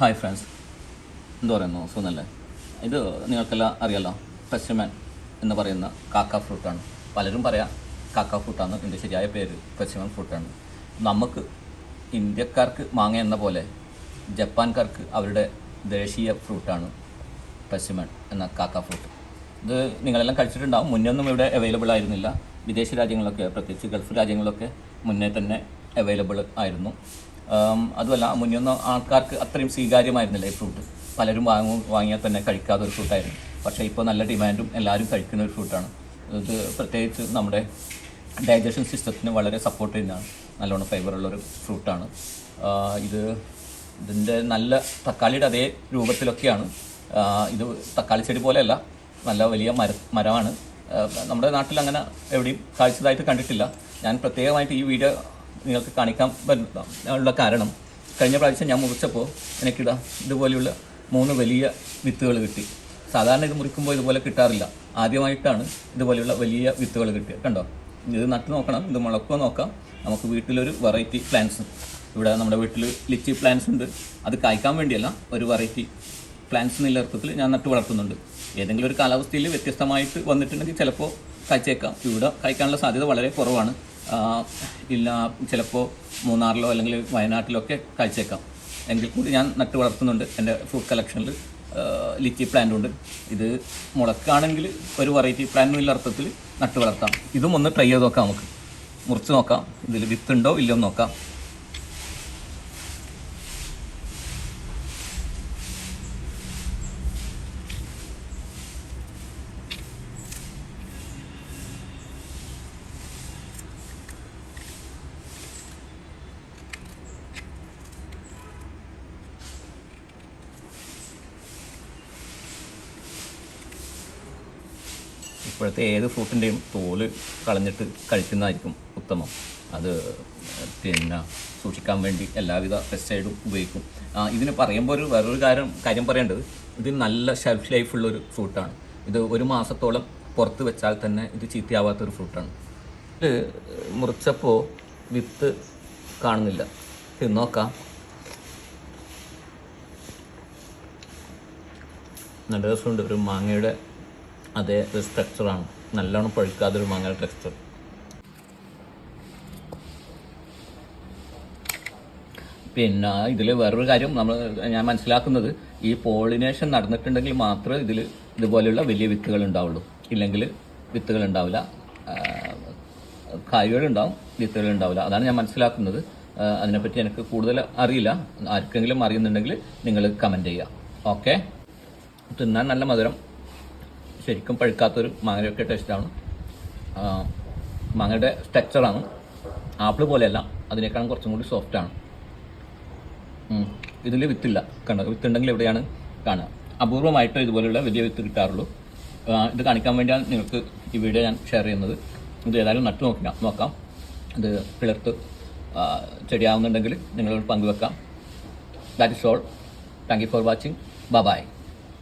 Hi friends എന്ത് പറയുന്നു? സുഖമല്ലേ? ഇത് നിങ്ങൾക്കെല്ലാം അറിയാലോ. പെസ്റ്റമാൻ എന്ന് പറയുന്ന കാക്ക ഫ്രൂട്ടാണ്. പലരും പറയാം കാക്ക ഫ്രൂട്ടാണ്. ഇതിന്റെ ശരിയായ പേര് പെസ്റ്റമാൻ ഫ്രൂട്ടാണ് നമുക്ക് ഇന്ത്യക്കാർക്ക് മാങ്ങ എന്ന പോലെ ജപ്പാൻകാർക്ക് അവരുടെ ദേശീയ ഫ്രൂട്ടാണ് പെസ്റ്റമാൻ എന്ന കാക്ക ഫ്രൂട്ട് ഇത് നിങ്ങളെല്ലാം കഴിച്ചിട്ടുണ്ടാവും. മുന്നേ ഒന്നും ഇവിടെ അവൈലബിൾ ആയിരുന്നില്ല. വിദേശ രാജ്യങ്ങളൊക്കെ പ്രത്യേകിച്ച് ഗൾഫ് രാജ്യങ്ങളൊക്കെ മുന്നേ തന്നെ അവൈലബിൾ ആയിരുന്നു. അതുമല്ല മുന്നൊന്നും ആൾക്കാർക്ക് അത്രയും സ്വീകാര്യമായിരുന്നില്ല ഈ ഫ്രൂട്ട് പലരും വാങ്ങും വാങ്ങിയാൽ തന്നെ കഴിക്കാത്ത ഒരു ഫ്രൂട്ടായിരുന്നു പക്ഷേ ഇപ്പോൾ നല്ല ഡിമാൻഡും എല്ലാവരും കഴിക്കുന്ന ഒരു ഫ്രൂട്ടാണ് ഇത് പ്രത്യേകിച്ച് നമ്മുടെ ഡൈജഷൻ സിസ്റ്റത്തിന് വളരെ സപ്പോർട്ട് ചെയ്യുന്നതാണ്. നല്ലോണം ഫൈബറുള്ളൊരു ഫ്രൂട്ടാണ് ഇത് ഇതിന്റെ നല്ല തക്കാളിയുടെ അതേ രൂപത്തിലൊക്കെയാണ്. ഇത് തക്കാളി ചെടി പോലെയല്ല നല്ല വലിയ മര മരമാണ്. നമ്മുടെ നാട്ടിൽ അങ്ങനെ എവിടെയും കാഴ്ചതായിട്ട് കണ്ടിട്ടില്ല. ഞാൻ പ്രത്യേകമായിട്ട് ഈ വീഡിയോ നിങ്ങൾക്ക് കാണിക്കാൻ ഉള്ള കാരണം. കഴിഞ്ഞ പ്രാവശ്യം ഞാൻ മുറിച്ചപ്പോൾ എനിക്കിട ഇതുപോലെയുള്ള മൂന്ന് വലിയ വിത്തുകൾ കിട്ടി. സാധാരണ ഇത് മുറിക്കുമ്പോൾ ഇതുപോലെ കിട്ടാറില്ല. ആദ്യമായിട്ടാണ് ഇതുപോലെയുള്ള വലിയ വിത്തുകൾ കിട്ടിയത് കണ്ടോ? ഇത് നട്ട് നോക്കണം ഇത് മുളക്കുക നോക്കാം. നമുക്ക് വീട്ടിലൊരു വെറൈറ്റി പ്ലാന്റ്സ് ഇവിടെ നമ്മുടെ വീട്ടിൽ ലിച്ചി പ്ലാന്റ്സ് ഉണ്ട്. അത് കായ്ക്കാൻ വേണ്ടിയല്ല ഒരു വെറൈറ്റി പ്ലാന്റ്സ് എന്നുള്ള അർത്ഥത്തിൽ ഞാൻ നട്ടു വളർത്തുന്നുണ്ട്. ഏതെങ്കിലും ഒരു കാലാവസ്ഥയിൽ വ്യത്യസ്തമായിട്ട് വന്നിട്ടുണ്ടെങ്കിൽ ചിലപ്പോൾ കായ്ച്ചേക്കാം. ഇവിടെ കായ്ക്കാനുള്ള സാധ്യത വളരെ കുറവാണ്. ഇല്ല ചിലപ്പോൾ മൂന്നാറിലോ അല്ലെങ്കിൽ വയനാട്ടിലോ ഒക്കെ കാഴ്ചയേക്കാം എങ്കിൽ കൂടി ഞാൻ നട്ട് വളർത്തുന്നുണ്ട്. എന്റെ ഫ്രൂട്ട് കളക്ഷനിൽ ലിറ്റി പ്ലാന്റ് ഉണ്ട്. ഇത് മുളക്കാണെങ്കിൽ ഒരു വെറൈറ്റി പ്ലാന്റ് ഇല്ല അർത്ഥത്തിൽ നട്ട് വളർത്താം. ഇതും ഒന്ന് ട്രൈ ചെയ്ത് നോക്കാം നമുക്ക്. മുറിച്ച് നോക്കാം. ഇതിൽ വിത്തുണ്ടോ ഇല്ലയോ നോക്കാം. ഇപ്പോഴത്തെ ഏത് ഫ്രൂട്ടിന്റെയും തോൽ കളഞ്ഞിട്ട് കഴിക്കുന്നതായിരിക്കും ഉത്തമം. അത് പിന്നെ സൂക്ഷിക്കാൻ വേണ്ടി എല്ലാവിധ പെസ്റ്റൈഡും ഉപയോഗിക്കും. ഇതിന് പറയുമ്പോൾ ഒരു വേറൊരു കാര്യം കാര്യം പറയേണ്ടത്. ഇത് നല്ല ഷെൽഫ് ലൈഫുള്ളൊരു ഫ്രൂട്ടാണ് ഇത് ഒരു മാസത്തോളം പുറത്ത് വെച്ചാൽ തന്നെ ഇത് ചീത്തയാവാത്തൊരു ഫ്രൂട്ടാണ് ഇത് മുറിച്ചപ്പോൾ വിത്ത് കാണുന്നില്ല. നോക്കാം. നല്ല രസമുണ്ട്. ഒരു മാങ്ങയുടെ അതേ സ്ട്രക്ചറാണ് നല്ലോണം പഴുക്കാതൊരു മാങ്ങ ടെക്സ്ചർ പിന്നെ ഇതിൽ വേറൊരു കാര്യം നമ്മൾ ഞാൻ മനസ്സിലാക്കുന്നത് ഈ പോളിനേഷൻ നടന്നിട്ടുണ്ടെങ്കിൽ മാത്രമേ ഇതിൽ ഇതുപോലെയുള്ള വലിയ വിത്തുകൾ ഉണ്ടാവുള്ളൂ. ഇല്ലെങ്കിൽ വിത്തുകൾ ഉണ്ടാവില്ല. കായ്കൾ വിത്തുകൾ ഉണ്ടാവില്ല. അതാണ് ഞാൻ മനസ്സിലാക്കുന്നത്. അതിനെപ്പറ്റി എനിക്ക് കൂടുതൽ അറിയില്ല. ആർക്കെങ്കിലും അറിയുന്നുണ്ടെങ്കിൽ നിങ്ങൾ കമന്റ് ചെയ്യുക. ഓക്കെ തിന്നാൻ നല്ല മധുരം. ശരിക്കും പഴുക്കാത്തൊരു മാങ്ങയൊക്കെ ടേസ്റ്റാണ് മാങ്ങയുടെ സ്ട്രക്ചറാണ് ആപ്പിൾ പോലെയല്ല അതിനേക്കാളും കുറച്ചും കൂടി സോഫ്റ്റാണ് ഇതിൽ വിത്തില്ല കണ്ടോ? വിത്തുണ്ടെങ്കിൽ എവിടെയാണ് കാണുക. അപൂർവമായിട്ട് ഇതുപോലെയുള്ള വലിയ വിത്ത് കിട്ടാറുള്ളൂ. ഇത് കാണിക്കാൻ വേണ്ടിയാണ് നിങ്ങൾക്ക് ഈ വീഡിയോ ഞാൻ ഷെയർ ചെയ്യുന്നത്. ഇത് ഏതായാലും നട്ടു നോക്കാം നോക്കാം. ഇത് പിളർത്ത് ചെടിയാവുന്നുണ്ടെങ്കിൽ നിങ്ങളോട് പങ്കുവെക്കാം. That is all thank you for watching bye